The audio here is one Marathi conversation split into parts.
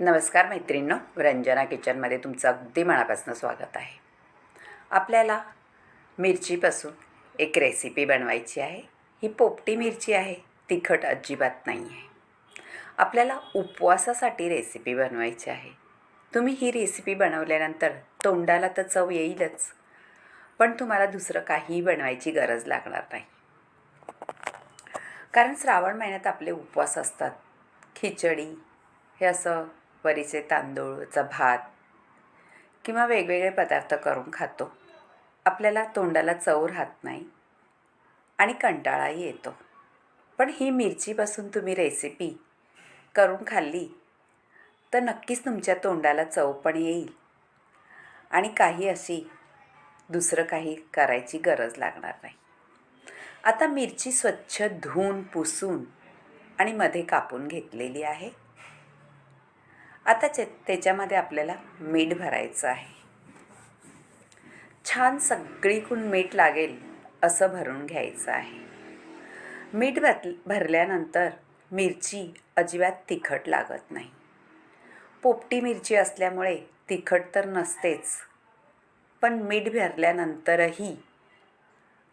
नमस्कार मैत्रिणींनो रंजना किचनमध्ये तुमचं अगदी मनापासून स्वागत आहे. आपल्याला मिरचीपासून एक रेसिपी बनवायची आहे. ही पोपटी मिरची आहे तिखट अजिबात नाही आहे आपल्याला उपवासासाठी रेसिपी बनवायची आहे. तुम्ही ही रेसिपी बनवल्यानंतर तोंडाला तर चव येईलच पण तुम्हाला दुसरं काहीही बनवायची गरज लागणार नाही. कारण श्रावण महिन्यात आपले उपवास असतात. खिचडी हे असं वरीचे तांदूळचा भात किंवा वेगवेगळे पदार्थ करून खातो. आपल्याला तोंडाला चव राहत नाही आणि कंटाळाही येतो. पण ही मिरचीपासून तुम्ही रेसिपी करून खाल्ली तर नक्कीच तुमच्या तोंडाला चव पण येईल. आणि काही अशी दुसरं काही करायची गरज लागणार नाही. आता मिरची स्वच्छ धुवून पुसून आणि मध्ये कापून घेतलेली आहे. आता चे त्याच्यामध्ये आपल्याला मीठ भरायचं आहे. छान सगळीकडून मीठ लागेल असं भरून घ्यायचं आहे. मीठ भर भरल्यानंतर मिरची अजिबात तिखट लागत नाही. पोपटी मिरची असल्यामुळे तिखट तर नसतेच पण मीठ भरल्यानंतरही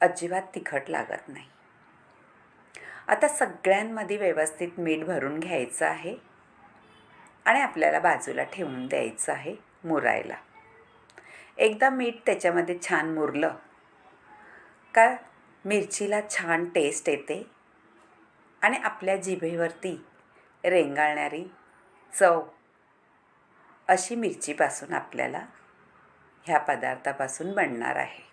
अजिबात तिखट लागत नाही. आता सगळ्यांमध्ये व्यवस्थित मीठ भरून घ्यायचं आहे. आणि आपल्याला बाजूला ठेवून द्यायचं आहे मुरायला. एकदा मीठ त्याच्यामध्ये छान मुरलं का मिरचीला छान टेस्ट येते आणि आपल्या जिभेवरती रेंगाळणारी चव अशी मिरचीपासून आपल्याला ह्या पदार्थापासून बनणार आहे.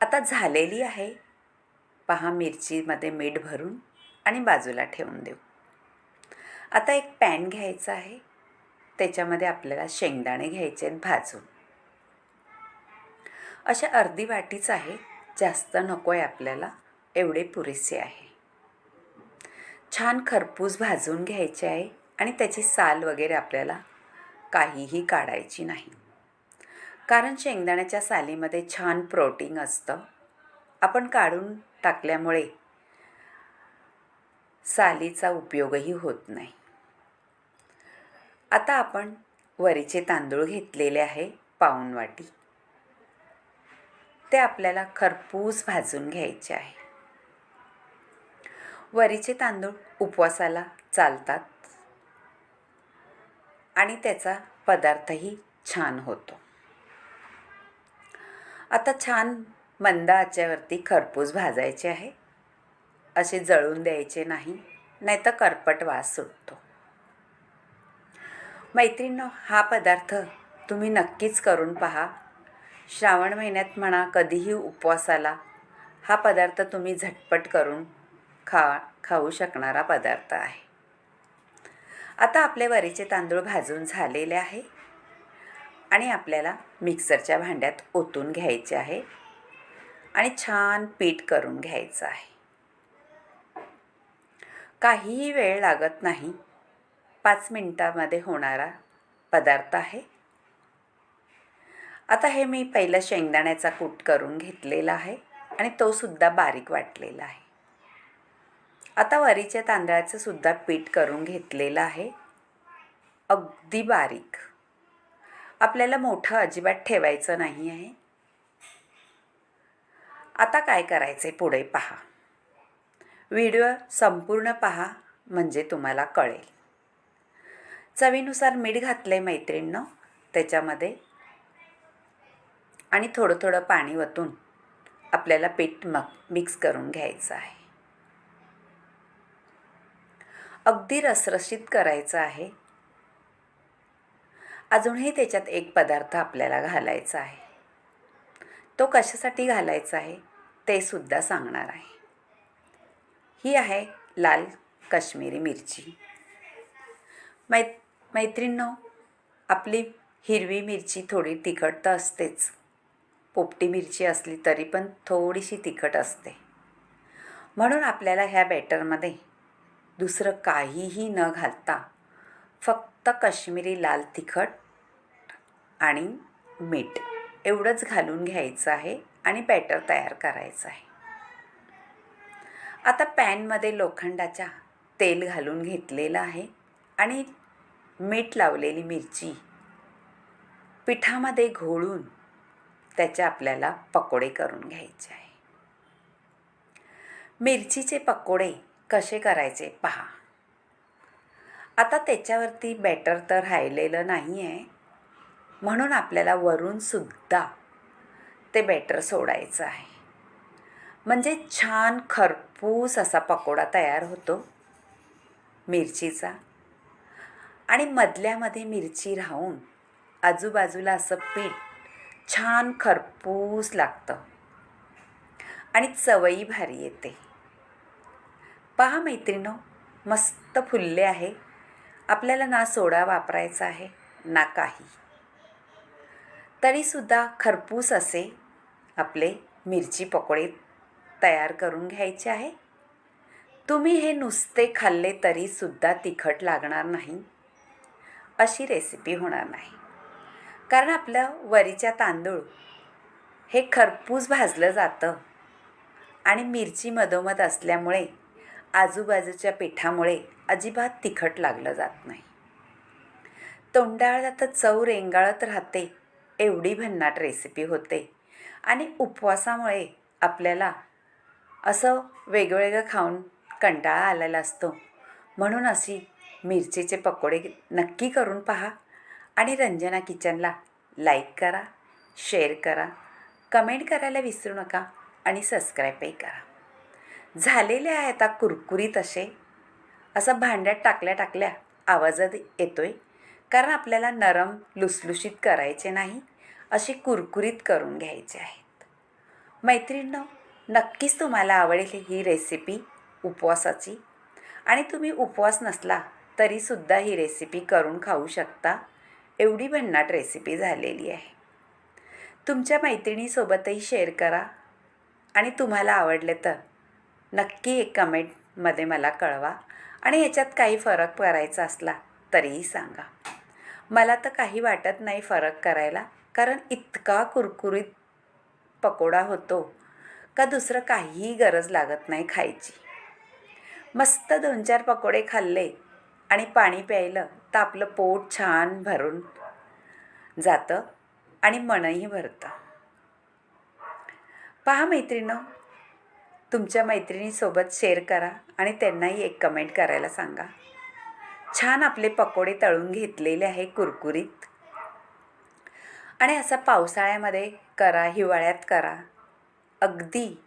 आता झालेली आहे. पहा मिरचीमध्ये मीठ भरून आणि बाजूला ठेवून देऊ. आता एक पॅन घ्यायचा आहे. त्याच्यामध्ये आपल्याला शेंगदाणे घ्यायचे आहेत भाजून. अशा अर्धी वाटीच आहे. जास्त नको आहे आपल्याला. एवढे पुरेसे आहे. छान खरपूस भाजून घ्यायचे आहे आणि त्याची साल वगैरे आपल्याला काहीही काढायची नाही. कारण शेंगदाण्याच्या सालीमध्ये छान प्रोटीन असतं. आपण काढून टाकल्यामुळे सालीचा उपयोगही होत नाही. आता आपण वरीचे तांदूळ घेतलेले आहे पाऊण वाटी ते आपल्याला खरपूस भाजून घ्यायचे आहे. वरीचे तांदूळ उपवासाला चालतात आणि त्याचा पदार्थही छान होतो. आता छान मंद आच्यावरती खरपूस भाजायचे आहे. असे जळून द्यायचे नाही नाहीतर करपट वास सुटतो. मैत्रिणींनो हा पदार्थ तुम्ही नक्कीच करून पहा. श्रावण महिन्यात म्हणा कधीही उपवासाला हा पदार्थ तुम्ही झटपट करून खा खाऊ शकणारा पदार्थ आहे. आता आपले वरीचे तांदूळ भाजून झालेले आहे आणि आपल्याला मिक्सरच्या भांड्यात ओतून घ्यायचे आहे आणि छान पीठ करून घ्यायचं आहे. काहीही वेळ लागत नाही पाच मिनटामध्ये होणारा पदार्थ आहे. आता हे मी पहिलं शेंगदाण्याचा कूट करून घेतलेला आहे आणि तो सुद्धा बारीक वाटलेला आहे. आता वरीच्या तांदळाचं सुद्धा पीठ करून घेतलेलं आहे. अगदी बारीक. आपल्याला मोठं अजिबात ठेवायचं नाही आहे. आता काय करायचे पुढे पहा. व्हिडिओ संपूर्ण पहा म्हणजे तुम्हाला कळेल. चवीनुसार मीठ घातलं आहे मैत्रिणीनं त्याच्यामध्ये. आणि थोडं थोडं पाणी वतून आपल्याला पीठ मग मिक्स करून घ्यायचं आहे. अगदी रसरशीत करायचं आहे. अजूनही त्याच्यात एक पदार्थ आपल्याला घालायचा आहे. तो कशासाठी घालायचा आहे ते सुद्धा सांगणार आहे. ही आहे लाल काश्मीरी मिरची. मै मैत्रिणींनो आपली हिरवी मिरची थोडी तिखट तर असतेच. पोपटी मिरची असली तरी पण थोडीशी तिखट असते. म्हणून आपल्याला ह्या बॅटरमध्ये दुसरं काहीही न घालता फक्त काश्मीरी लाल तिखट आणि मीठ एवढंच घालून घ्यायचं आहे आणि बॅटर तयार करायचं आहे. आता पॅनमध्ये लोखंडाच्या तेल घालून घेतलेलं आहे आणि मीठ लावलेली मिरची. पिठामध्ये घोळून त्याचे आपल्याला पकोडे करून घ्यायचे आहे. मिरचीचे पकोडे कसे करायचे पहा. आता त्याच्यावरती बॅटर तर राहिलेलं नाही आहे म्हणून आपल्याला वरूनसुद्धा ते बॅटर सोडायचं आहे. म्हणजे छान खरपूस असा पकोडा तयार होतो. मिरचीचा. आणि मधल्यामध्ये मिरची राहून आजूबाजूला असं पीठ छान खरपूस लागतं. आणि चवई भारी येते. पहा मैत्रिणो मस्त फुलले आहे. आपल्याला ना सोडा वापरायचा आहे ना काही. तरीसुद्धा खरपूस असे आपले मिरची पकोडे तयार करून घ्यायचे आहे. तुम्ही हे नुसते खाल्ले तरीसुद्धा तिखट लागणार नाही. अशी रेसिपी होणार नाही. कारण आपलं वरीच्या तांदूळ हे खरपूस भाजलं जातं. आणि मिरची मधोमध असल्यामुळे आजूबाजूच्या पिठामुळे अजिबात तिखट लागलं जात नाही. तोंडाळला तर चव रेंगाळत राहते एवढी भन्नाट रेसिपी होते. आणि उपवासामुळे आपल्याला असं वेगवेगळं खाऊन कंटाळा आलेला असतो. म्हणून अशी मिरचीचे पकोडे नक्की करून पहा आणि रंजना किचनला लाईक करा शेअर करा कमेंट करायला विसरू नका आणि सबस्क्राईबही करा. झालेले आहे आता कुरकुरीत असे. असं भांड्यात टाकल्या टाकल्या आवाजात येतो आहे कारण आपल्याला नरम लुसलुशीत करायचे नाही असे कुरकुरीत करून घ्यायचे आहेत. मैत्रिणींनो नक्कीच तुम्हाला आवडेल ही रेसिपी उपवासाची. आणि तुम्ही उपवास नसला तरीसुद्धा ही रेसिपी करून खाऊ शकता. एवढी भन्नाट रेसिपी झालेली आहे. तुमच्या मैत्रिणीसोबतही शेअर करा. आणि तुम्हाला आवडले तर नक्की एक कमेंटमध्ये मला कळवा. आणि ह्याच्यात काही फरक करायचा असला तरीही सांगा. मला तर काही वाटत नाही फरक करायला. कारण इतका कुरकुरीत पकोडा होतो का दुसरं काहीही गरज लागत नाही खायची. मस्त दोन चार पकोडे खाल्ले आणि पाणी प्यायलं तर आपलं पोट छान भरून जातं आणि मनही भरतं. पहा मैत्रिणं तुमच्या मैत्रिणीसोबत शेअर करा आणि त्यांनाही एक कमेंट करायला सांगा. छान आपले पकोडे तळून घेतलेले आहे कुरकुरीत. आणि असं पावसाळ्यामध्ये करा हिवाळ्यात करा. अगदी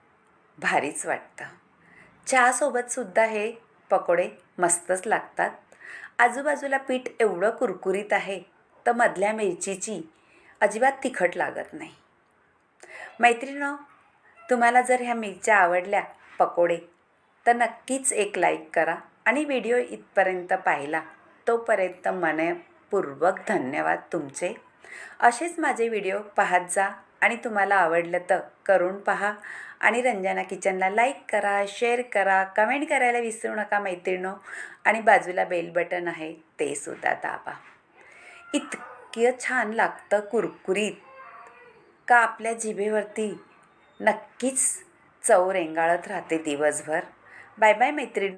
भारीच वाटतं. चहासोबतसुद्धा हे पकोडे मस्तच लागतात. आजूबाजूला पीठ एवढं कुरकुरीत आहे तर मधल्या मिरचीची अजिबात तिखट लागत नाही. मैत्रिणं तुम्हाला जर ह्या मिरच्या आवडल्या पकोडे तर नक्कीच एक लाईक करा आणि व्हिडिओ इथपर्यंत पाहिला तोपर्यंत मनपूर्वक धन्यवाद तुमचे. असेच माझे व्हिडिओ पाहत जा. आणि तुम्हाला आवडलं तर करून पहा. आणि रंजना किचनला लाईक करा शेअर करा कमेंट करायला विसरू नका मैत्रिणो. आणि बाजूला बेल बटन आहे ते सुद्धा दाबा. इतकं छान लागतं कुरकुरीत. का आपल्या जिभेवरती नक्कीच चव रेंगाळत राहते दिवसभर. बाय बाय मैत्रिणी.